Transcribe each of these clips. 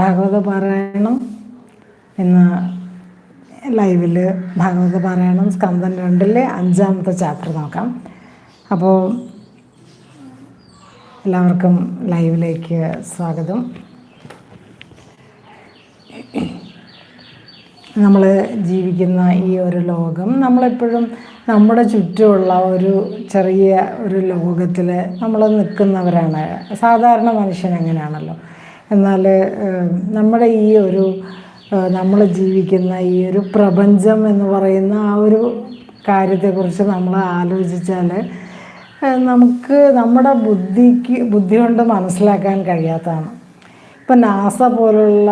ഭാഗവത പാരായണം ഇന്ന് ലൈവിൽ ഭാഗവത പാരായണം സ്കന്ദൻ രണ്ടിലെ അഞ്ചാമത്തെ ചാപ്റ്റർ നോക്കാം. അപ്പോൾ എല്ലാവർക്കും ലൈവിലേക്ക് സ്വാഗതം. നമ്മൾ ജീവിക്കുന്ന ഈ ഒരു ലോകം നമ്മളെപ്പോഴും നമ്മുടെ ചുറ്റുമുള്ള ഒരു ചെറിയ ഒരു ലോകത്തിൽ നമ്മൾ നിൽക്കുന്നവരാണ്. സാധാരണ മനുഷ്യൻ അങ്ങനെയാണല്ലോ. എന്നാൽ നമ്മുടെ ഈ ഒരു നമ്മൾ ജീവിക്കുന്ന ഈ ഒരു പ്രപഞ്ചം എന്ന് പറയുന്ന ആ ഒരു കാര്യത്തെക്കുറിച്ച് നമ്മൾ ആലോചിച്ചാൽ നമുക്ക് നമ്മുടെ ബുദ്ധിക്ക് ബുദ്ധി കൊണ്ട് മനസ്സിലാക്കാൻ കഴിയാത്തതാണ്. ഇപ്പം നാസ പോലുള്ള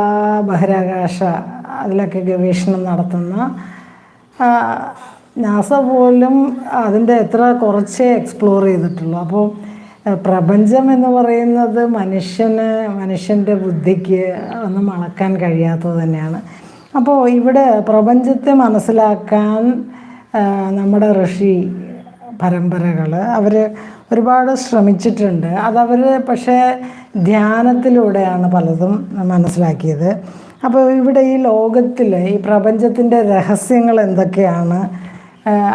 ബഹിരാകാശ അതിലൊക്കെ ഗവേഷണം നടത്തുന്ന നാസ പോലും അതിന്റെ എത്ര കുറച്ചേ എക്സ്പ്ലോർ ചെയ്തിട്ടുള്ളൂ. അപ്പോൾ പ്രപഞ്ചം എന്ന് പറയുന്നത് മനുഷ്യന് മനുഷ്യന്റെ ബുദ്ധിക്ക് ഒന്നും അളക്കാൻ കഴിയാത്തത് തന്നെയാണ്. അപ്പോൾ ഇവിടെ പ്രപഞ്ചത്തെ മനസ്സിലാക്കാൻ നമ്മുടെ ഋഷി പരമ്പരകൾ അവർ ഒരുപാട് ശ്രമിച്ചിട്ടുണ്ട്. അതവർ പക്ഷേ ധ്യാനത്തിലൂടെയാണ് പലതും മനസ്സിലാക്കിയത്. അപ്പോൾ ഇവിടെ ഈ ലോകത്തിൽ ഈ പ്രപഞ്ചത്തിന്റെ രഹസ്യങ്ങൾ എന്തൊക്കെയാണ്?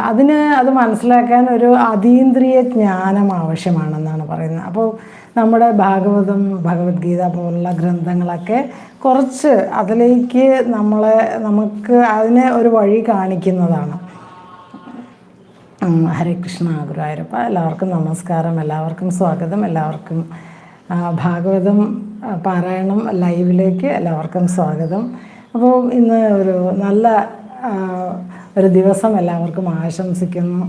അതിന് അത് മനസ്സിലാക്കാൻ ഒരു അതീന്ദ്രിയ ജ്ഞാനം ആവശ്യമാണെന്നാണ് പറയുന്നത്. അപ്പോൾ നമ്മുടെ ഭാഗവതം ഭഗവത്ഗീത പോലുള്ള ഗ്രന്ഥങ്ങളൊക്കെ കുറച്ച് അതിലേക്ക് നമ്മളെ നമുക്ക് അതിനെ ഒരു വഴി കാണിക്കുന്നതാണ്. ഹരേ കൃഷ്ണ ഗുരുവായൂരപ്പ എല്ലാവർക്കും നമസ്കാരം എല്ലാവർക്കും സ്വാഗതം എല്ലാവർക്കും ഭാഗവതം പാരായണം ലൈവിലേക്ക് എല്ലാവർക്കും സ്വാഗതം. അപ്പോൾ ഇന്ന് ഒരു നല്ല ഒരു ദിവസം എല്ലാവർക്കും ആശംസിക്കുന്നു.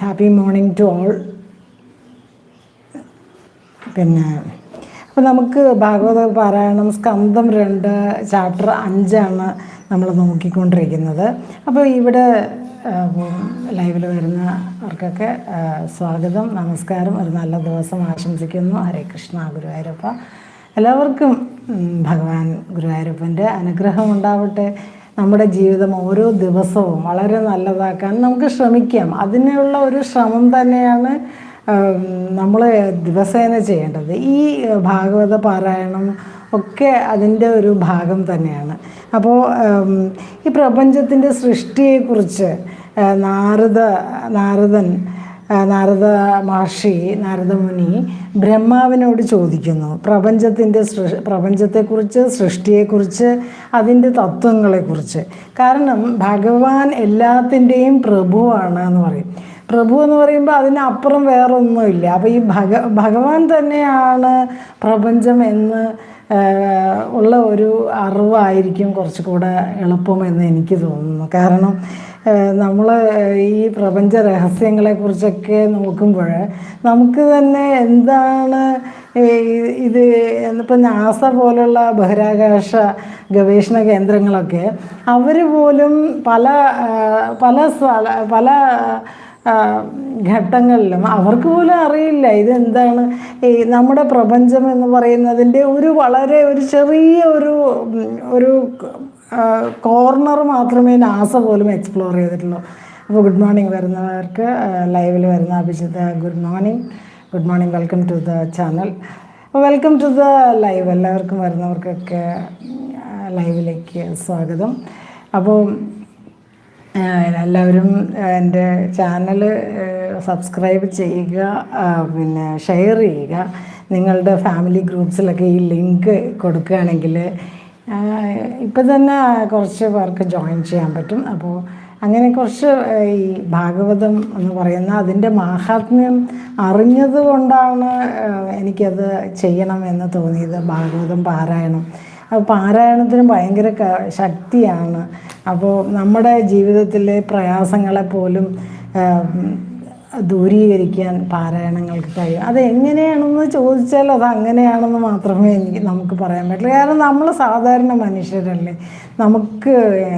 Happy morning to all. പിന്നെ അപ്പോൾ നമുക്ക് ഭാഗവത പാരായണം സ്കന്ധം രണ്ട് ചാപ്റ്റർ അഞ്ചാണ് നമ്മൾ നോക്കിക്കൊണ്ടിരിക്കുന്നത്. അപ്പോൾ ഇവിടെ ലൈവിൽ വരുന്നവർക്കൊക്കെ സ്വാഗതം നമസ്കാരം ഒരു നല്ല ദിവസം ആശംസിക്കുന്നു. ഹരേ കൃഷ്ണ ഗുരുവായൂരപ്പ. എല്ലാവർക്കും ഭഗവാൻ ഗുരുവായൂരപ്പന്റെ അനുഗ്രഹം ഉണ്ടാവട്ടെ. നമ്മുടെ ജീവിതം ഓരോ ദിവസവും വളരെ നല്ലതാക്കാൻ നമുക്ക് ശ്രമിക്കാം. അതിനുള്ള ഒരു ശ്രമം തന്നെയാണ് നമ്മൾ ദിവസേന ചെയ്യേണ്ടത്. ഈ ഭാഗവത പാരായണം ഒക്കെ അതിന്റെ ഒരു ഭാഗം തന്നെയാണ്. അപ്പോൾ ഈ പ്രപഞ്ചത്തിന്റെ സൃഷ്ടിയെക്കുറിച്ച് നാരദ നാരദൻ നാരദ മഹർഷി നാരദമുനി ബ്രഹ്മാവിനോട് ചോദിക്കുന്നു. പ്രപഞ്ചത്തിന്റെ സൃ പ്രപഞ്ചത്തെക്കുറിച്ച് സൃഷ്ടിയെക്കുറിച്ച് അതിന്റെ തത്വങ്ങളെക്കുറിച്ച്. കാരണം ഭഗവാൻ എല്ലാത്തിന്റെയും പ്രഭുവാണ് എന്ന് പറയും. പ്രഭു എന്ന് പറയുമ്പോൾ അതിനപ്പുറം വേറൊന്നുമില്ല. അപ്പോൾ ഈ ഭഗ ഭഗവാൻ തന്നെയാണ് പ്രപഞ്ചം എന്ന് ഉള്ള ഒരു അറിവായിരിക്കും കുറച്ചുകൂടെ എളുപ്പമെന്ന് എനിക്ക് തോന്നുന്നു. കാരണം നമ്മൾ ഈ പ്രപഞ്ച രഹസ്യങ്ങളെക്കുറിച്ചൊക്കെ നോക്കുമ്പോൾ നമുക്ക് തന്നെ എന്താണ് ഇത് ഇപ്പം നാസ പോലുള്ള ബഹിരാകാശ ഗവേഷണ കേന്ദ്രങ്ങളൊക്കെ അവർ പോലും പല പല സ്ഥല പല ഘട്ടങ്ങളിലും അവർക്ക് പോലും അറിയില്ല ഇതെന്താണ്. ഈ നമ്മുടെ പ്രപഞ്ചം എന്ന് പറയുന്നതിന്റെ ഒരു വളരെ ഒരു ചെറിയ ഒരു ഒരു കോർണർ മാത്രമേ നാസ പോലും എക്സ്പ്ലോർ ചെയ്തിട്ടുള്ളൂ. അപ്പോൾ ഗുഡ് മോർണിംഗ് വരുന്നവർക്ക് ലൈവിൽ വരുന്ന Abhijith good morning good morning welcome to the channel welcome to the live എല്ലാവർക്കും വരുന്നവർക്കൊക്കെ ലൈവിലേക്ക് സ്വാഗതം. അപ്പോൾ എല്ലാവരും എന്റെ ചാനൽ സബ്സ്ക്രൈബ് ചെയ്യുക പിന്നെ ഷെയർ ചെയ്യുക. നിങ്ങളുടെ ഫാമിലി ഗ്രൂപ്പ്സിലൊക്കെ ഈ ലിങ്ക് കൊടുക്കുകയാണെങ്കിൽ ഇപ്പം തന്നെ കുറച്ച് പേർക്ക് ജോയിൻ ചെയ്യാൻ പറ്റും. അപ്പോൾ അങ്ങനെ കുറച്ച് ഈ ഭാഗവതം എന്ന് പറയുന്ന അതിന്റെ മാഹാത്മ്യം അറിഞ്ഞത് കൊണ്ടാണ് എനിക്കത് ചെയ്യണം എന്ന് തോന്നിയത്. ഭാഗവതം പാരായണം. അപ്പോൾ പാരായണത്തിന് ഭയങ്കര ശക്തിയാണ്. അപ്പോൾ നമ്മുടെ ജീവിതത്തിലെ പ്രയാസങ്ങളെ പോലും ദൂരീകരിക്കാൻ പാരായണങ്ങൾക്ക് കഴിയും. അതെങ്ങനെയാണെന്ന് ചോദിച്ചാൽ അത് അങ്ങനെയാണെന്ന് മാത്രമേ എനിക്ക് നമുക്ക് പറയാൻ പറ്റുള്ളൂ. കാരണം നമ്മൾ സാധാരണ മനുഷ്യരല്ലേ? നമുക്ക്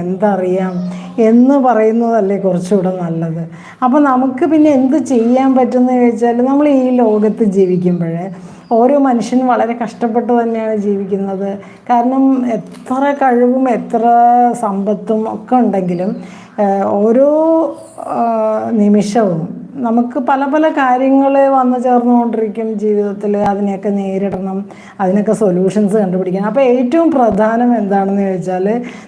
എന്തറിയാം? എന്ന് പറയുന്നതല്ലേ കുറച്ചുകൂടെ നല്ലത്. അപ്പോൾ നമുക്ക് പിന്നെ എന്ത് ചെയ്യാൻ പറ്റുമെന്ന് ചോദിച്ചാൽ നമ്മൾ ഈ ലോകത്ത് ജീവിക്കുമ്പോൾ ഓരോ മനുഷ്യനും വളരെ കഷ്ടപ്പെട്ട് തന്നെയാണ് ജീവിക്കുന്നത്. കാരണം എത്ര കഴിവും എത്ര സമ്പത്തും ഒക്കെ ഉണ്ടെങ്കിലും ഓരോ നിമിഷവും നമുക്ക് പല പല കാര്യങ്ങൾ വന്നു ചേർന്നുകൊണ്ടിരിക്കും ജീവിതത്തിൽ അതിനെയൊക്കെ നേരിടണം. അതിനൊക്കെ സൊല്യൂഷൻസ് കണ്ടുപിടിക്കണം. അപ്പോൾ ഏറ്റവും പ്രധാനം എന്താണെന്ന് ചോദിച്ചാൽ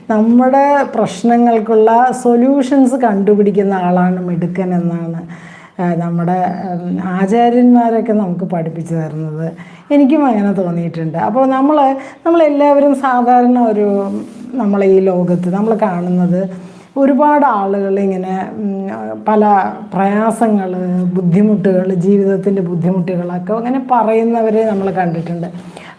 നമ്മുടെ പ്രശ്നങ്ങൾക്കുള്ള സൊല്യൂഷൻസ് കണ്ടുപിടിക്കുന്ന ആളാണ് മിടുക്കൻ എന്നാണ് നമ്മുടെ ആചാര്യന്മാരൊക്കെ നമുക്ക് പഠിപ്പിച്ചു തരുന്നത്. എനിക്കും അങ്ങനെ തോന്നിയിട്ടുണ്ട്. അപ്പോൾ നമ്മൾ നമ്മളെല്ലാവരും സാധാരണ ഒരു നമ്മളെ ഈ ലോകത്ത് നമ്മൾ കാണുന്നത് ഒരുപാട് ആളുകൾ ഇങ്ങനെ പല പ്രയാസങ്ങൾ ബുദ്ധിമുട്ടുകൾ ജീവിതത്തിന്റെ ബുദ്ധിമുട്ടുകളൊക്കെ അങ്ങനെ പറയുന്നവരെ നമ്മൾ കണ്ടിട്ടുണ്ട്.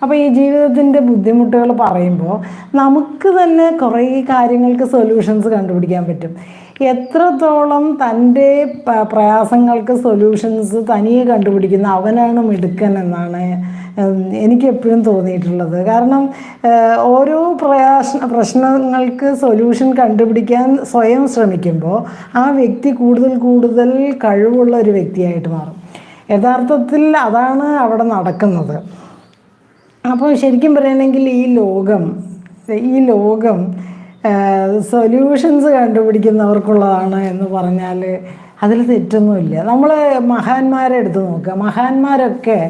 അപ്പോൾ ഈ ജീവിതത്തിന്റെ ബുദ്ധിമുട്ടുകൾ പറയുമ്പോൾ നമുക്ക് തന്നെ കുറേ കാര്യങ്ങൾക്ക് സൊല്യൂഷൻസ് കണ്ടുപിടിക്കാൻ പറ്റും. എത്രത്തോളം തന്റെ പ്രയാസങ്ങൾക്ക് സൊല്യൂഷൻസ് തനിയെ കണ്ടുപിടിക്കുന്ന അവനാണ് മിടുക്കൻ എന്നാണ് എനിക്ക് എപ്പോഴും തോന്നിയിട്ടുള്ളത്. കാരണം ഓരോ പ്രയാസ പ്രശ്നങ്ങൾക്ക് സൊല്യൂഷൻ കണ്ടുപിടിക്കാൻ സ്വയം ശ്രമിക്കുമ്പോൾ ആ വ്യക്തി കൂടുതൽ കൂടുതൽ കഴിവുള്ള ഒരു വ്യക്തിയായിട്ട് മാറും. യഥാർത്ഥത്തിൽ അതാണ് അവിടെ നടക്കുന്നത്. അപ്പോൾ ശരിക്കും പറയുകയാണെങ്കിൽ ഈ ലോകം ഈ ലോകം സൊല്യൂഷൻസ് കണ്ടുപിടിക്കുന്നവർക്കുള്ളതാണ് എന്ന് പറഞ്ഞാൽ അതിൽ തെറ്റൊന്നുമില്ല. നമ്മൾ മഹാന്മാരെ എടുത്ത് നോക്കുക. മഹാന്മാരൊക്കെ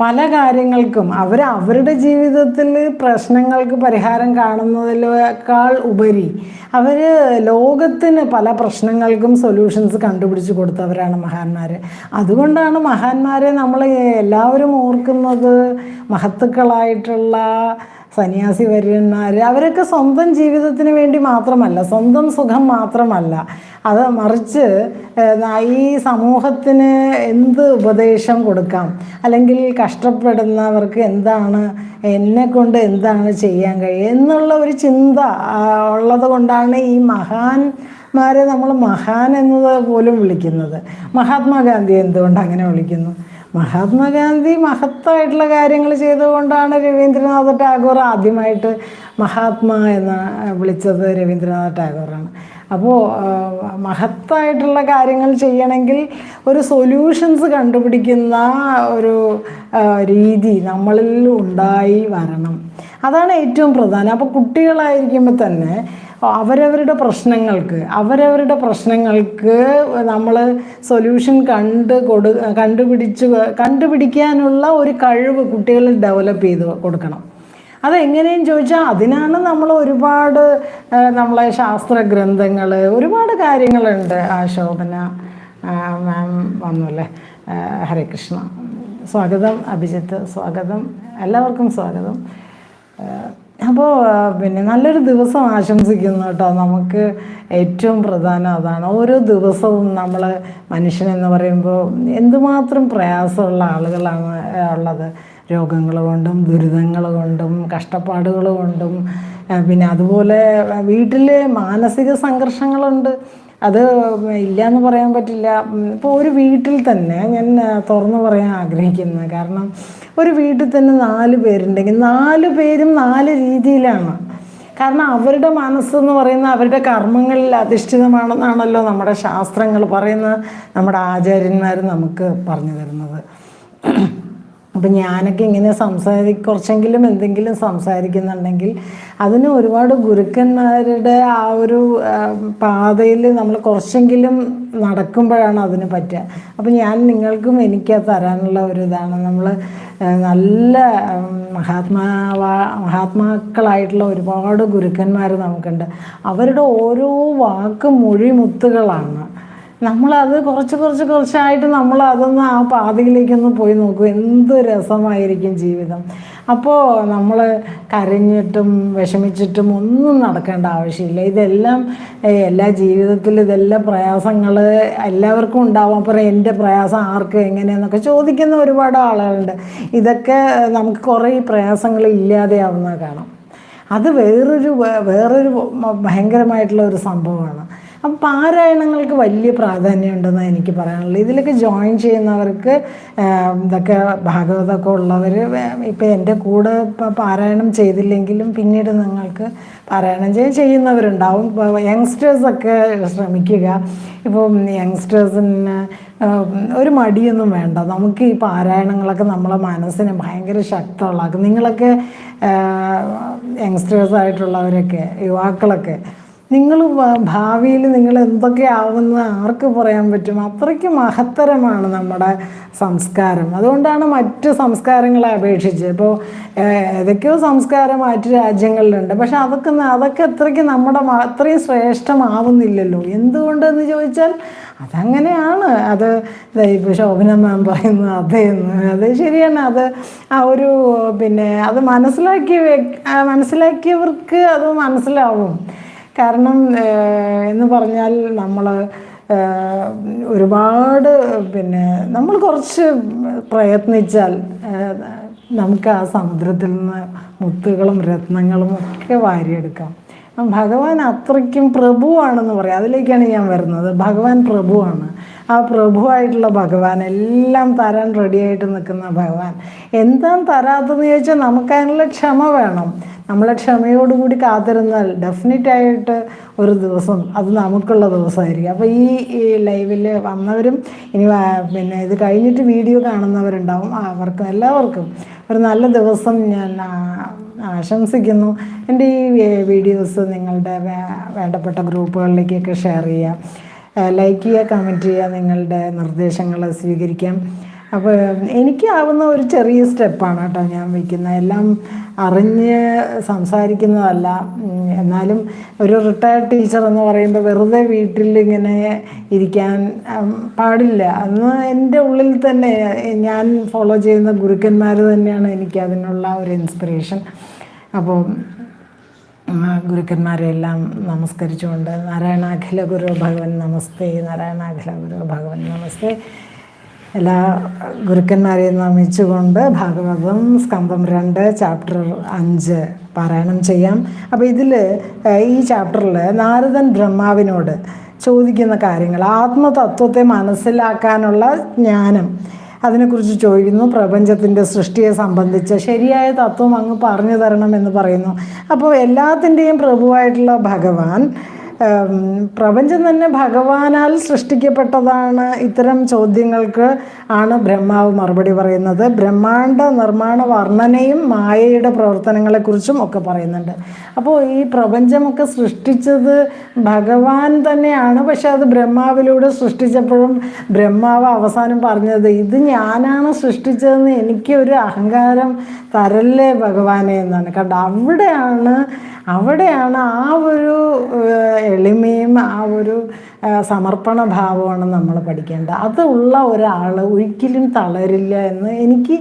പല കാര്യങ്ങൾക്കും അവർ അവരുടെ ജീവിതത്തിൽ പ്രശ്നങ്ങൾക്ക് പരിഹാരം കാണുന്നതിനേക്കാൾ ഉപരി അവർ ലോകത്തിന് പല പ്രശ്നങ്ങൾക്കും സൊല്യൂഷൻസ് കണ്ടുപിടിച്ച് കൊടുത്തവരാണ് മഹാന്മാർ അതുകൊണ്ടാണ് മഹാന്മാരെ നമ്മൾ എല്ലാവരും ഓർക്കുന്നത് മഹത്തുക്കളായിട്ടുള്ള സന്യാസി വര്യന്മാർ അവരൊക്കെ സ്വന്തം ജീവിതത്തിന് വേണ്ടി മാത്രമല്ല സ്വന്തം സുഖം മാത്രമല്ല. അത് മറിച്ച് ഈ സമൂഹത്തിന് എന്ത് ഉപദേശം കൊടുക്കാം? അല്ലെങ്കിൽ കഷ്ടപ്പെടുന്നവർക്ക് എന്താണ് എന്നെ കൊണ്ട് എന്താണ് ചെയ്യാൻ കഴിയുക? എന്നുള്ള ഒരു ചിന്ത ഉള്ളത് കൊണ്ടാണ് ഈ മഹാൻ മാരെ നമ്മൾ മഹാൻ എന്നത് പോലും വിളിക്കുന്നത്. മഹാത്മാഗാന്ധി എന്തുകൊണ്ട് അങ്ങനെ വിളിക്കുന്നു? മഹാത്മാഗാന്ധി മഹത്തായിട്ടുള്ള കാര്യങ്ങൾ ചെയ്തുകൊണ്ടാണ് രവീന്ദ്രനാഥ ടാഗോർ ആദ്യമായിട്ട് മഹാത്മാ എന്ന് വിളിച്ചത് രവീന്ദ്രനാഥ ടാഗോറാണ്. അപ്പോൾ മഹത്തായിട്ടുള്ള കാര്യങ്ങൾ ചെയ്യണമെങ്കിൽ ഒരു സൊല്യൂഷൻസ് കണ്ടുപിടിക്കുന്ന ഒരു രീതി നമ്മളിൽ ഉണ്ടായി വരണം. അതാണ് ഏറ്റവും പ്രധാനം. അപ്പോൾ കുട്ടികളായിരിക്കുമ്പോൾ തന്നെ അവരവരുടെ പ്രശ്നങ്ങൾക്ക് അവരവരുടെ പ്രശ്നങ്ങൾക്ക് നമ്മൾ സൊല്യൂഷൻ കണ്ട് കൊടു കണ്ടുപിടിച്ച് കണ്ടുപിടിക്കാനുള്ള ഒരു കഴിവ് കുട്ടികളിൽ ഡെവലപ്പ് ചെയ്ത് കൊടുക്കണം. അതെങ്ങനെയും ചോദിച്ചാൽ അതിനാണ് നമ്മൾ ഒരുപാട് നമ്മളെ ശാസ്ത്ര ഗ്രന്ഥങ്ങൾ ഒരുപാട് കാര്യങ്ങളുണ്ട് ആ ശോഭന മാം വന്നല്ലേ? ഹരേ കൃഷ്ണ. സ്വാഗതം അഭിജിത്ത്. സ്വാഗതം. എല്ലാവർക്കും സ്വാഗതം. അപ്പോൾ പിന്നെ നല്ലൊരു ദിവസം ആശംസിക്കുന്നു കേട്ടോ. നമുക്ക് ഏറ്റവും പ്രധാനം അതാണ്. ഓരോ ദിവസവും നമ്മൾ മനുഷ്യനെന്ന് പറയുമ്പോൾ എന്തുമാത്രം പ്രയാസമുള്ള ആളുകളാണ് ഉള്ളത്. രോഗങ്ങൾ കൊണ്ടും ദുരിതങ്ങൾ കൊണ്ടും കഷ്ടപ്പാടുകൾ കൊണ്ടും പിന്നെ അതുപോലെ വീട്ടിൽ മാനസിക സംഘർഷങ്ങളുണ്ട്. അത് ഇല്ല എന്ന് പറയാൻ പറ്റില്ല. ഇപ്പോൾ ഒരു വീട്ടിൽ തന്നെ ഞാൻ തുറന്നു പറയാൻ ആഗ്രഹിക്കുന്നത് കാരണം ഒരു വീട്ടിൽ തന്നെ നാല് പേരുണ്ടെങ്കിൽ നാല് പേരും നാല് രീതിയിലാണ്. കാരണം അവരുടെ മനസ്സെന്ന് പറയുന്ന അവരുടെ കർമ്മങ്ങളിൽ അധിഷ്ഠിതമാണെന്നാണല്ലോ നമ്മുടെ ശാസ്ത്രങ്ങൾ പറയുന്നത് നമ്മുടെ ആചാര്യന്മാർ നമുക്ക് പറഞ്ഞു തരുന്നത്. അപ്പം ഞാനൊക്കെ ഇങ്ങനെ സംസാരി കുറച്ചെങ്കിലും എന്തെങ്കിലും സംസാരിക്കുന്നുണ്ടെങ്കിൽ അതിന് ഒരുപാട് ഗുരുക്കന്മാരുടെ ആ ഒരു പാതയിൽ നമ്മൾ കുറച്ചെങ്കിലും നടക്കുമ്പോഴാണ് അതിന് പറ്റുക. അപ്പം ഞാൻ നിങ്ങൾക്കും എനിക്ക് തരാനുള്ള ഒരു ഇതാണ്. നമ്മൾ നല്ല മഹാത്മാവാ മഹാത്മാക്കളായിട്ടുള്ള ഒരുപാട് ഗുരുക്കന്മാർ നമുക്കുണ്ട്. അവരുടെ ഓരോ വാക്കും മൊഴിമുത്തുകളാണ്. നമ്മളത് കുറച്ച് കുറച്ച് കുറച്ചായിട്ട് നമ്മൾ അതൊന്ന് ആ പാതയിലേക്കൊന്ന് പോയി നോക്കും. എന്ത് രസമായിരിക്കും ജീവിതം. അപ്പോൾ നമ്മൾ കരഞ്ഞിട്ടും വിഷമിച്ചിട്ടും ഒന്നും നടക്കേണ്ട ആവശ്യമില്ല. ഇതെല്ലാം എല്ലാ ജീവിതത്തിലും ഇതെല്ലാം പ്രയാസങ്ങൾ എല്ലാവർക്കും ഉണ്ടാവും. അപ്പോൾ എന്റെ പ്രയാസം ആർക്ക്? എങ്ങനെയെന്നൊക്കെ ചോദിക്കുന്ന ഒരുപാട് ആളുകളുണ്ട്. ഇതൊക്കെ നമുക്ക് കുറേ പ്രയാസങ്ങൾ ഇല്ലാതെയാവുന്നത് കാണാം. അത് വേറൊരു വേറൊരു ഭയങ്കരമായിട്ടുള്ള ഒരു സംഭവമാണ്. അപ്പം പാരായണങ്ങൾക്ക് വലിയ പ്രാധാന്യം ഉണ്ടെന്ന് എനിക്ക് പറയാനുള്ളത്. ഇതിലൊക്കെ ജോയിൻ ചെയ്യുന്നവർക്ക് ഇതൊക്കെ ഭാഗവതമൊക്കെ ഉള്ളവർ ഇപ്പം എന്റെ കൂടെ ഇപ്പം പാരായണം ചെയ്തില്ലെങ്കിലും പിന്നീട് നിങ്ങൾക്ക് പാരായണം ചെയ്യാൻ ചെയ്യുന്നവരുണ്ടാവും. ഇപ്പോൾ യങ്സ്റ്റേഴ്സൊക്കെ ശ്രമിക്കുക. ഇപ്പം യങ്സ്റ്റേഴ്സിന് ഒരു മടിയൊന്നും വേണ്ട. നമുക്ക് ഈ പാരായണങ്ങളൊക്കെ നമ്മളെ മനസ്സിനെ ഭയങ്കര ശക്തമുള്ളതാക്കും നിങ്ങളൊക്കെ യങ്സ്റ്റേഴ്സായിട്ടുള്ളവരൊക്കെ യുവാക്കളൊക്കെ നിങ്ങൾ ഭാവിയിൽ നിങ്ങൾ എന്തൊക്കെ ആവുമെന്ന് ആർക്ക് പറയാൻ പറ്റും? അത്രയ്ക്ക് മഹത്തരമാണ് നമ്മുടെ സംസ്കാരം. അതുകൊണ്ടാണ് മറ്റ് സംസ്കാരങ്ങളെ അപേക്ഷിച്ച്. ഇപ്പോൾ ഏതൊക്കെയോ സംസ്കാരം മറ്റ് രാജ്യങ്ങളിലുണ്ട്. പക്ഷെ അതൊക്കെ അതൊക്കെ അത്രയ്ക്ക് നമ്മുടെ അത്രയും ശ്രേഷ്ഠമാവുന്നില്ലല്ലോ. എന്തുകൊണ്ടെന്ന് ചോദിച്ചാൽ അതങ്ങനെയാണ്. അത് ഇപ്പോൾ ശോഭന മാം പറയുന്നു അതെന്ന് അത് ശരിയാണ്. അത് ആ ഒരു പിന്നെ അത് മനസ്സിലാക്കിയ മനസ്സിലാക്കിയവർക്ക് അത് മനസ്സിലാവും. കാരണം എന്ന് പറഞ്ഞാൽ നമ്മൾ ഒരുപാട് പിന്നെ നമ്മൾ കുറച്ച് പ്രയത്നിച്ചാൽ നമുക്ക് ആ സമുദ്രത്തിൽ നിന്ന് മുത്തുകളും രത്നങ്ങളും ഒക്കെ വാരിയെടുക്കാം. ഭഗവാൻ അത്രയ്ക്കും പ്രഭുവാണെന്ന് പറയാം. അതിലേക്കാണ് ഞാൻ വരുന്നത്. ഭഗവാൻ പ്രഭുവാണ്. ആ പ്രഭുവായിട്ടുള്ള ഭഗവാൻ എല്ലാം തരാൻ റെഡിയായിട്ട് നിൽക്കുന്ന ഭഗവാൻ. എന്താണ് തരാത്തതെന്ന് ചോദിച്ചാൽ നമുക്കതിനുള്ള ക്ഷമ വേണം. നമ്മളെ ക്ഷമയോടുകൂടി കാത്തിരുന്നാൽ ഡെഫിനറ്റായിട്ട് ഒരു ദിവസം അത് നമുക്കുള്ള ദിവസമായിരിക്കും. അപ്പോൾ ഈ ഈ ലൈവിൽ വന്നവരും ഇനി പിന്നെ ഇത് കഴിഞ്ഞിട്ട് വീഡിയോ കാണുന്നവരുണ്ടാവും. അവർക്കും എല്ലാവർക്കും ഒരു നല്ല ദിവസം ഞാൻ ആശംസിക്കുന്നു. എന്റെ ഈ വീഡിയോസ് നിങ്ങളുടെ വേണ്ടപ്പെട്ട ഗ്രൂപ്പുകളിലേക്കൊക്കെ ഷെയർ ചെയ്യാം. ലൈക്ക് ചെയ്യുക കമന്റ് ചെയ്യുക നിങ്ങളുടെ നിർദ്ദേശങ്ങൾ സ്വീകരിക്കാം. അപ്പോൾ എനിക്കാവുന്ന ഒരു ചെറിയ സ്റ്റെപ്പാണ് കേട്ടോ ഞാൻ വയ്ക്കുന്നത് എല്ലാം അറിഞ്ഞ് സംസാരിക്കുന്നതല്ല. എന്നാലും ഒരു റിട്ടയർഡ് ടീച്ചർ എന്ന് പറയുമ്പോൾ വെറുതെ വീട്ടിൽ ഇങ്ങനെ ഇരിക്കാൻ പാടില്ല. അന്ന് എന്റെ ഉള്ളിൽ തന്നെ ഞാൻ ഫോളോ ചെയ്യുന്ന ഗുരുക്കന്മാർ തന്നെയാണ് എനിക്ക് അതിനുള്ള ഒരു ഇൻസ്പിറേഷൻ അപ്പോൾ ഗുരുക്കന്മാരെല്ലാം നമസ്കരിച്ചുകൊണ്ട് നാരായണാഖില ഗുരു ഭഗവൻ നമസ്തേ നാരായണാഖില ഗുരു ഭഗവൻ നമസ്തേ. എല്ലാ ഗുരുക്കന്മാരെയും നമിച്ചുകൊണ്ട് ഭാഗവതം സ്കന്ധം രണ്ട് ചാപ്റ്റർ അഞ്ച് പാരായണം ചെയ്യാം. അപ്പോൾ ഇതിൽ ഈ ചാപ്റ്ററിൽ നാരദൻ ബ്രഹ്മാവിനോട് ചോദിക്കുന്ന കാര്യങ്ങൾ ആത്മതത്വത്തെ മനസ്സിലാക്കാനുള്ള ജ്ഞാനം. അതിനെക്കുറിച്ച് ചോദിക്കുന്നു. പ്രപഞ്ചത്തിന്റെ സൃഷ്ടിയെ സംബന്ധിച്ച് ശരിയായ തത്വം അങ്ങ് പറഞ്ഞു തരണം എന്ന് പറയുന്നു. അപ്പോൾ എല്ലാത്തിന്റെയും പ്രഭുവായിട്ടുള്ള ഭഗവാൻ പ്രപഞ്ചം തന്നെ ഭഗവാനാൽ സൃഷ്ടിക്കപ്പെട്ടതാണ് ഇത്തരം ചോദ്യങ്ങൾക്ക് ആണ് ബ്രഹ്മാവ് മറുപടി പറയുന്നത്. ബ്രഹ്മാണ്ട നിർമ്മാണ വർണനയും മായയുടെ പ്രവർത്തനങ്ങളെക്കുറിച്ചും ഒക്കെ പറയുന്നുണ്ട്. അപ്പോൾ ഈ പ്രപഞ്ചമൊക്കെ സൃഷ്ടിച്ചത് ഭഗവാൻ തന്നെയാണ്. പക്ഷെ അത് ബ്രഹ്മാവിലൂടെ സൃഷ്ടിച്ചപ്പോഴും ബ്രഹ്മാവ് അവസാനം പറഞ്ഞത് ഇത് ഞാനാണ് സൃഷ്ടിച്ചതെന്ന് എനിക്കൊരു അഹങ്കാരം തരല്ലേ ഭഗവാനെ എന്നാണ്. കണ്ട അവിടെയാണ് അവിടെയാണ് ആ ഒരു എളിമയും ആ ഒരു സമർപ്പണ ഭാവമാണ് നമ്മൾ പഠിക്കേണ്ടത്. അത് ഉള്ള ഒരാൾ ഒരിക്കലും തളരില്ല എന്ന് എനിക്ക്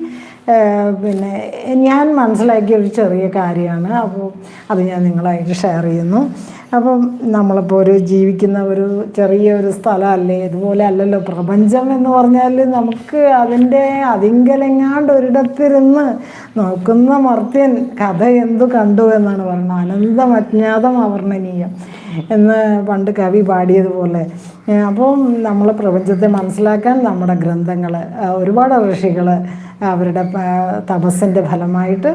പിന്നെ ഞാൻ മനസ്സിലാക്കിയ ഒരു ചെറിയ കാര്യമാണ്. അപ്പോൾ അത് ഞാൻ നിങ്ങളായിട്ട് ഷെയർ ചെയ്യുന്നു. അപ്പം നമ്മളിപ്പോൾ ഒരു ജീവിക്കുന്ന ഒരു ചെറിയ ഒരു സ്ഥലമല്ലേ? ഇതുപോലെ അല്ലല്ലോ. പ്രപഞ്ചം എന്ന് പറഞ്ഞാൽ നമുക്ക് അതിന്റെ അതിങ്കലെങ്ങാണ്ട് ഒരിടത്തിരുന്ന് നോക്കുന്ന മർത്യൻ കഥ എന്തു കണ്ടു എന്നാണ് പറയുന്നത് അനന്തം അജ്ഞാതം അവർണനീയം എന്ന് പണ്ട് കവി പാടിയതുപോലെ. അപ്പോൾ അപ്പം നമ്മൾ പ്രപഞ്ചത്തെ മനസ്സിലാക്കാൻ നമ്മുടെ ഗ്രന്ഥങ്ങൾ ഒരുപാട് ഋഷികൾ അവരുടെ തപസ്സിന്റെ ഫലമായിട്ട്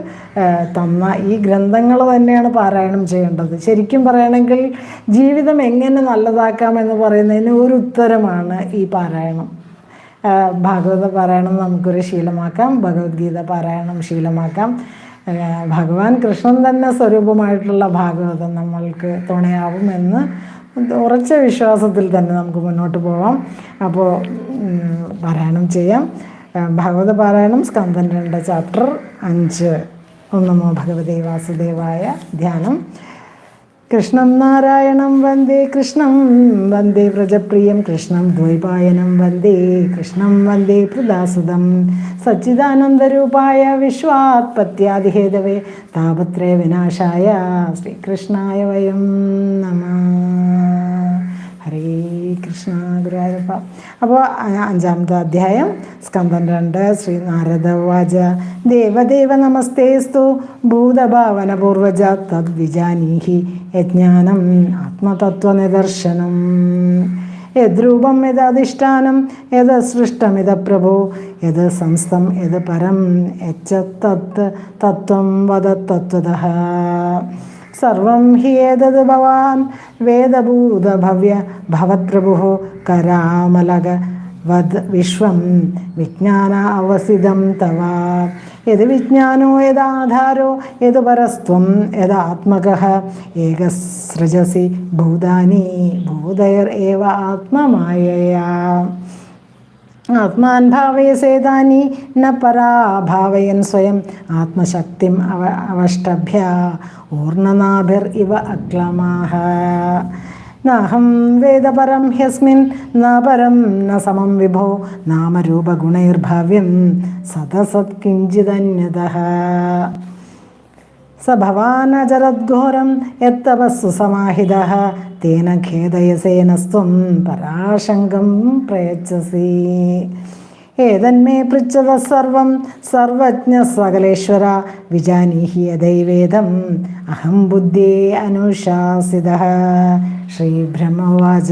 തന്ന ഈ ഗ്രന്ഥങ്ങൾ തന്നെയാണ് പാരായണം ചെയ്യേണ്ടത്. ശരിക്കും പറയുകയാണെങ്കിൽ ജീവിതം എങ്ങനെ നല്ലതാക്കാമെന്ന് പറയുന്നതിന് ഒരു ഉത്തരമാണ് ഈ പാരായണം. ഭാഗവത പാരായണം നമുക്കൊരു ശീലമാക്കാം ഭഗവത്ഗീത പാരായണം ശീലമാക്കാം. ഭഗവാൻ കൃഷ്ണൻ തന്നെ സ്വരൂപമായിട്ടുള്ള ഭാഗവതം നമ്മൾക്ക് തുണയാവുമെന്ന് ഉറച്ച വിശ്വാസത്തിൽ തന്നെ നമുക്ക് മുന്നോട്ട് പോവാം. അപ്പോൾ പാരായണം ചെയ്യാം. ഭഗവത പാരായണം സ്കന്ദൻ രണ്ട് ചാപ്റ്റർ അഞ്ച്. ഒന്നമോ ഭഗവതി വാസുദേവായ ധ്യാനം. കൃഷ്ണം നാരായണം വന്ദേ കൃഷ്ണം വന്ദേ വ്രജപ്രിയം കൃഷ്ണം ദ്വൈപായനം വന്ദേ കൃഷ്ണം വന്ദേ പ്രദാസുതം സച്ചിദാനന്ദരൂപായ വിശ്വാത്പത്യാദിഹേതവേ താപത്രയ വിനാശായ ശ്രീകൃഷ്ണായ വയം നമ ഹരേ കൃഷ്ണ ഗുരുവായൂരപ്പ. അപ്പോൾ അഞ്ചാമത്തെ അധ്യായം സ്കന്ധം രണ്ട് ശ്രീ നാരദവാച ദേവദേവ നമസ്തേസ്തു ഭൂതഭാവനപൂർവജ തദ്വിജാനീഹി യജ്ഞാനം ആത്മതത്വനിദർശനം. യദ്രൂപം യദധിഷ്ഠാനം യത് സൃഷ്ടം ഇത് പ്രഭോ യത് സംസ്ഥം യത് പരം യച്ച തത്വം വദ തത്വതഃ സർവം ഹി ഏതത് ഭവാൻ? വേദഭൂതഭവ്യ ഭവത്പ്രഭുഃ കരാമലക വദ് വിശ്വം വിജ്ഞാന അവസിതം തവ. യത് വിജ്ഞാനോ യഥാധാരോ യത് പരസ്ത്വം യഥാത്മക ഏകസൃജസി ഭൂതാനി ഭൂതയർ ഏവ ആത്മമായയാ. ആത്മാൻ ഭാവയസേതാനി ന പരാഭാവയൻ സ്വയം. ആത്മശക്തിം അവ അവഷ്ടഭ്യ ഊർണനാഭിർ ഇവ അക്ലമാഹ. നാഹം വേദപരം ഹ്യസ്മിൻ ന പരം ന സമം വിഭോ. നാമരൂപഗുണൈർഭാവ്യം സദസത് കിഞ്ചിദന്യതഃ स भवानचरद्घोरं यत्तपस्सु समाहितः तेन खेदयसेनस्त्वं पराशङ्कं प्रयच्छसि एतन्मे पृच्छतः सर्वं सर्वज्ञः सकलेश्वर विजानीहि यदैवेदम् अहं बुद्धे अनुशासितः श्रीब्रह्मवाच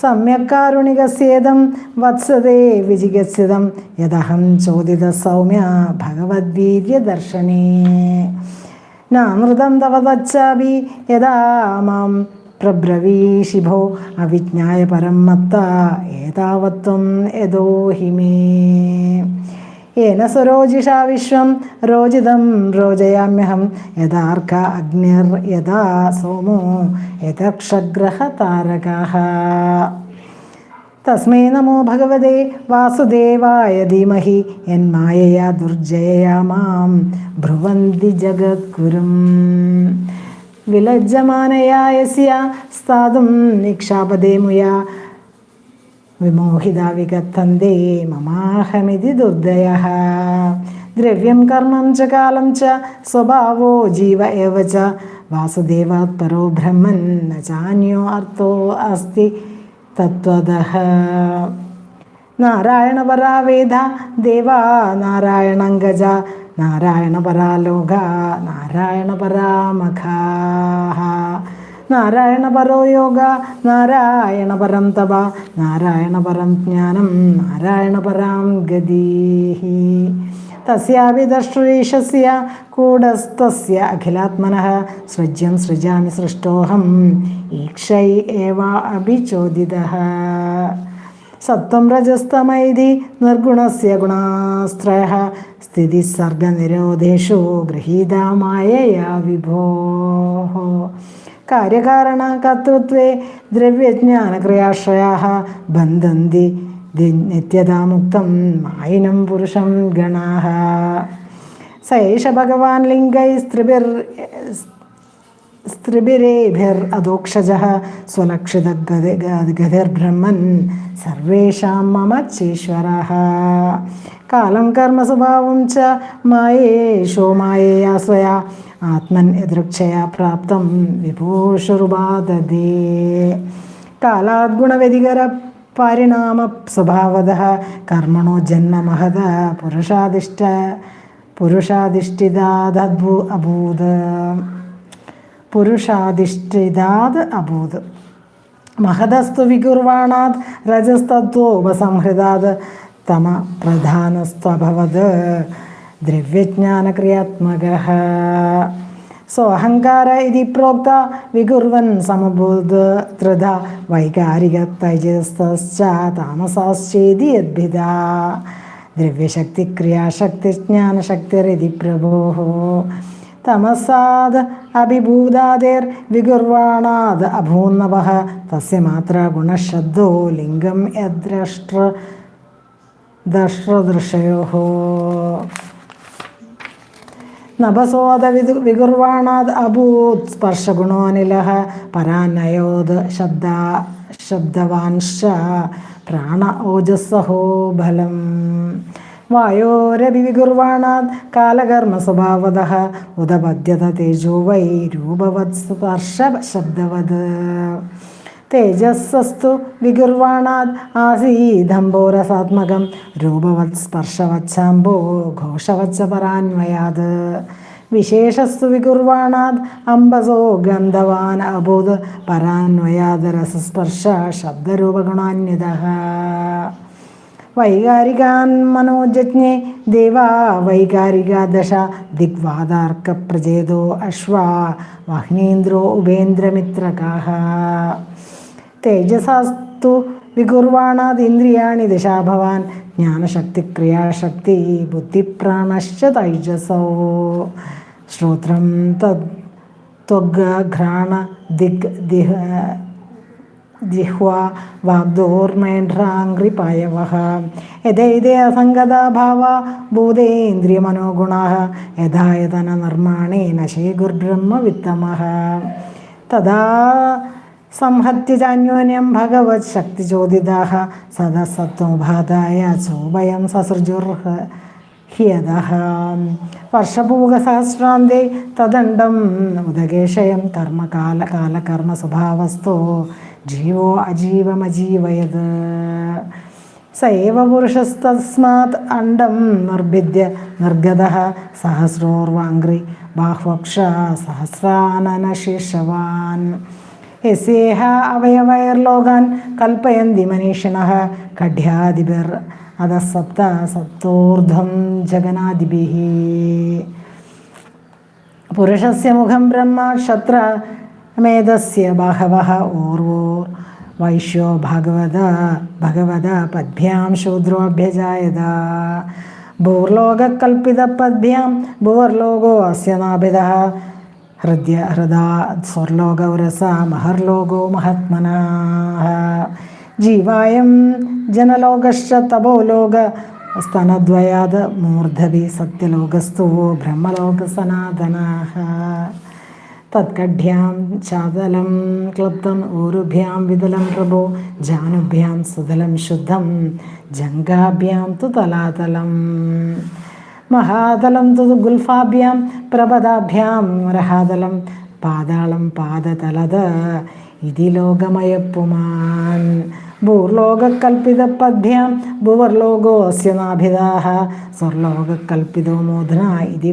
സമ്യക്കാരുണികസ്യേതം വത്സതേ വിജികസിതം യദഹം ചോദിത സൗമ്യ ഭഗവദ്വീര്യദർശനേ. നാമൃതം തവ തച്ചാപി യഥാ മാം പ്രബ്രവീഷിഭോ അവിജ്ഞായ പരം മത്ത ഏതാവത്വം യഥോഹിമേ യേന സ്വരോജിഷാ വിശ്വം രോചിതം രോചയാമ്യഹം യഥാർക്ക അഗ്നിർ യഥാ സോമോ യഥക്ഷഗ്രഹ യഥക്ഷഗ്രഹതാരകാഹ തസ്മൈ നമോ ഭഗവതേ വാസുദേവായ ധീമഹി എന്മായയാ ദുർജയയാ മാം ഭ്രുവന്തി ജഗദ്ഗുരും വിലജ്ജമാനയാ സ്യാ സ്ഥാതും നിക്ഷാപദേ മുയാ വിമോഹിത വിഗത്തന്തേ മമാഹമിതി ദുർദയ ദ്രവ്യം കർമ്മം ച കാലം ച സ്വഭാവോ ജീവ എവ ച. വാസുദേവാത് പരോ ബ്രഹ്മൻ ന അർത്ഥോ അസ്തി തത്വതഃ നാരായണപരാ വേദ ദേവാ നാരായണങ്കജ നാരായണപരാ ലോക നാരായണപരാ മഖാഹ നാരായണപരോ യോഗ നാരായണ പരം തപ നാരായണ പരം ജ്ഞാനം നാരായണപരാം ഗതീഹി. തസ്യാപി ദർശുരീശസ്യ അഖിലാത്മന സൃജ്യം സൃജാമി സൃഷ്ടോഹം ഈക്ഷൈ ഏവ അഭിചോദിത. സത്വം രജസ്തമൈതി നിർഗുണസ്യ സ്ഥിതി സർഗനിരോധേഷു ഗൃഹീതമായ വിഭോ. കാര്യകാരണകർത്തൃത്വേ ദ്രവ്യജ്ഞാനക്രിയാശ്രയാ ബന്ധന്തി നിത്യതാ മുക്തം മായിനം പുരുഷം ഗണാ സൈഷ ഭഗവാൻ ലിംഗൈ സ്ത്രിഭിർ സ്ത്രിഭിരേഭിർ അധോക്ഷജ സ്വലക്ഷിത ഗതിർബ്രഹ്മൻ സർവേഷാം മമ ചേശ്വര കാലം കർമ്മസ്വഭാവം ച മായേഷോ മായേയാ സ്വയാ ആത്മൻ എതിർക്ഷയാ പ്രാപ്തം. വിഭൂഷുറുപാദേ കാലാദ്ഗുണവ്യതികര പരിണാമ സ്വഭാവത. കർമ്മണോ ജന്മ മഹത പുരുഷാധിഷ്ഠ പുരുഷാധിഷ്ഠിതാദ്ഭു അഭൂത്. പുരുഷാധിഷ്ഠിതാത് അഭൂത്. മഹതസ്തു വികുർവാണാത് രജസ്തത്വോപസംഹൃതാത് തമ പ്രധാനസ്ത്വഭവത് പ്രോക്ത വികുർവൻ സമബോധ ത്രിധ വൈകാരിക തൈജസ്തശ്ച താമസാശ്ചേതി യദ്ഭിത ദ്രവ്യശക്തി ക്രിയാശക്തി ജ്ഞാനശക്തിരിതി പ്രഭോ. തമസാദ് അഭിഭൂതാദേർ വികുർവാണാദ് അഭൂന്നവ. തസ്യ മാത്ര ഗുണശബ്ദോ ലിംഗം യദ്രഷ്ട്ര ദർശദൃശയോ നഭസോദ വിതു വികുർവാണാത് അഭൂത് സ്പർശഗുണോനില പരാനയോത് ശബ്ദ ശബ്ദവാൻഷ പ്രാണ ഓജസ്സഹോ ബലം. വായോരഭി വികുർവാണാത് കാലകർമ്മ സ്വഭാവത ഉദപദ്യത തേജോ വൈ രൂപവത് സ്പർശ ശബ്ദവത്. തേജസ്സസ്തു വികുർവാണാത് ആസീതംബോരസാത്മകം രൂപവത് സ്പർശവച്ചാംബോ ഘോഷവച്ച പരാന്വയാത് വിശേഷസ്തു വികുർവാണാത് അംബസോ ഗന്ധവാൻ അബോധ പരാന്വയാത് രസസ്പർശ ശബ്ദരൂപഗുണാന്യത. വൈകാരികാൻ മനോജജ്ഞേ ദേവാ വൈകാരിക ദശ ദിഗ്വാദാർക്ക പ്രചേതോ അശ്വാ. വഹ്നീന്ദ്രോ ഉപേന്ദ്രമിത്രകാഹ. തേജസാസ്തു വികുർവാണാതീന്ദ്രിയാണി ദിശാ ഭവാൻ ജ്ഞാനശക്തി ക്രിയാശക്തി ബുദ്ധിപ്രാണശ്ച തൈജസോ. ശ്രോത്രം തദ് ദിഗ് ദിഹ ജിഹ്വ വാഗ്ദോർമേഢ്രാംഗ്രിപായവः യഥൈതേ അസംഗതാഭാവ ഭൂതേന്ദ്രിയമനോഗുണ യഥായതന നിർമ്മാണേന ശേഖുർബ്രഹ്മവിത്തമः തഥാ സംഹത്യ ഭഗവത് ശക്തി ചോദിതാഹ സദസത്വഭാതായ ചോഭയം സസൃജുർഹ ഹ്യതഃ വർഷപൂകസഹസ്രാന്തേ തദണ്ഡം ഉദകേശയം കർമ്മകാല കാലകർമ്മസ്വഭാവസ്ഥോ ജീവോ അജീവമജീവയത്. സ ഏവ പുരുഷസ്തസ്മാത് അണ്ഡം നിർഭിദ്യ നിർഗത സഹസ്രോർവാംഗ്രി ബാഹ്വക്ഷ സഹസ്രാനനശേഷവാൻ. യസ്യേഹ അവയവൈർലോകാൻ കൽപ്പയന്തി മനീഷിണഃ കഠ്യാദിഭിർ അധസപ്ത സപ്തോർധം ജഗനാദിഭിः പുരുഷസ്യ മുഖം ബ്രഹ്മ ക്ഷത്ര മേധസ്യ ബഹവः ഓർവോർ വൈശ്യോ ഭഗവത ഭഗവത പദ്ഭ്യാം ശൂദ്രോഭ്യജായത ഭൂർലോകൽപ്പിതപദ്ഭ്യാം ഭൂവർലോകോ അസ്യ നാഭിതः ഹൃദ്യ ഹൃദാ സ്വർലോകൗരസ മഹർലോകോ മഹാത്മനാः ജീവായം ജനലോകശ്ച തപോലോക സ്തനദ്വയാത് മൂർധവി സത്യലോകസ്തു ബ്രഹ്മലോകസനാതനാः തത്കഢ്യാം ചാതലം ക്ലബ്ധം ഊരുഭ്യാം വിതലം പ്രഭോ ജാനുഭ്യാം സുതലം ശുദ്ധം ജംഗാഭ്യാം തു തലാതലം. മഹാതലം തു ഗുൽഫാഭ്യാം പ്രപദാഭ്യാം രഹാതലം പാതാളം പാദതലത് ഇതി ലോകമയപ്പുമാൻ. ഭൂർലോകൽപ്പിതപദ്ഭ്യാം ഭുവർലോകോ അസ്യ നാഭിതാः സ്വർലോകൽപ്പിതോ മോധന ഇതി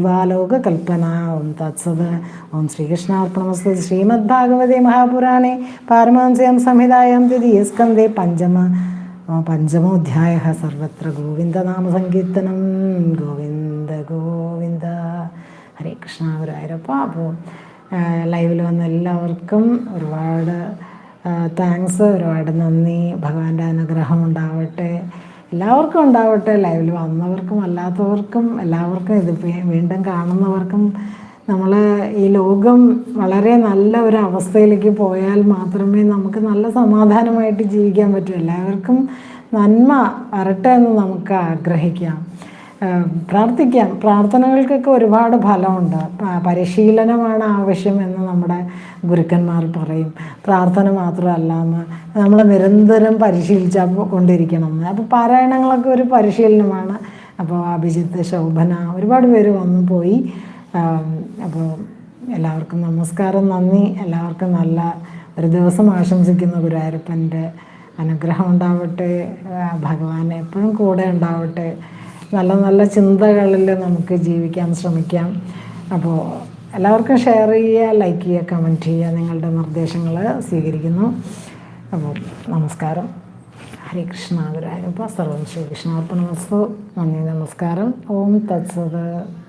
ഓം തത്സത്. ഓം ശ്രീകൃഷ്ണാർപ്പണമസ്തു ശ്രീമദ്ഭാഗവതേ മഹാപുരാണേ. പാരമഹംസ്യം സംഹിതായാം ദ്വിതീയസ്കന്ധേ പഞ്ചമ പഞ്ചമോധ്യായ സർവത്ര ഗോവിന്ദനാമസങ്കീർത്തനം. ഗോവിന്ദ ഗോവിന്ദ. ഹരേ കൃഷ്ണ ഗുരുവായൂരപ്പ. അപ്പോൾ ലൈവിൽ വന്ന എല്ലാവർക്കും ഒരുപാട് താങ്ക്സ് ഒരുപാട് നന്ദി. ഭഗവാന്റെ അനുഗ്രഹം ഉണ്ടാവട്ടെ. എല്ലാവർക്കും ഉണ്ടാവട്ടെ. ലൈവിൽ വന്നവർക്കും അല്ലാത്തവർക്കും എല്ലാവർക്കും ഇത് വീണ്ടും കാണുന്നവർക്കും നമ്മൾ ഈ ലോകം വളരെ നല്ല ഒരു അവസ്ഥയിലേക്ക് പോയാൽ മാത്രമേ നമുക്ക് നല്ല സമാധാനമായിട്ട് ജീവിക്കാൻ പറ്റൂ. എല്ലാവർക്കും നന്മ വരട്ടെ എന്ന് നമുക്ക് ആഗ്രഹിക്കാം. പ്രാർത്ഥിക്കാം. പ്രാർത്ഥനകൾക്കൊക്കെ ഒരുപാട് ഫലമുണ്ട്. പരിശീലനമാണ് ആവശ്യം എന്ന് നമ്മുടെ ഗുരുക്കന്മാർ പറയും. പ്രാർത്ഥന മാത്രമല്ല എന്ന് നമ്മൾ നിരന്തരം പരിശീലിച്ചാൽ കൊണ്ടിരിക്കണം. അപ്പോൾ പാരായണങ്ങളൊക്കെ ഒരു പരിശീലനമാണ്. അപ്പോൾ അഭിജിത്ത് ശോഭന ഒരുപാട് പേര് വന്നു പോയി. അപ്പോൾ എല്ലാവർക്കും നമസ്കാരം നന്ദി. എല്ലാവർക്കും നല്ല ഒരു ദിവസം ആശംസിക്കുന്ന ഗുരുവായൂരപ്പന്റെ അനുഗ്രഹം ഉണ്ടാവട്ടെ. ഭഗവാൻ എപ്പോഴും കൂടെ ഉണ്ടാവട്ടെ. നല്ല നല്ല ചിന്തകളിൽ നമുക്ക് ജീവിക്കാൻ ശ്രമിക്കാം. അപ്പോൾ എല്ലാവർക്കും ഷെയർ ചെയ്യുക ലൈക്ക് ചെയ്യുക കമന്റ് ചെയ്യുക. നിങ്ങളുടെ നിർദ്ദേശങ്ങൾ സ്വീകരിക്കുന്നു. അപ്പോൾ നമസ്കാരം. ഹരേ കൃഷ്ണ ഗുരുവായൂരപ്പ. സർവം ശ്രീകൃഷ്ണാർപ്പണമസ്തു. നന്ദി നമസ്കാരം. ഓം തത്സത്.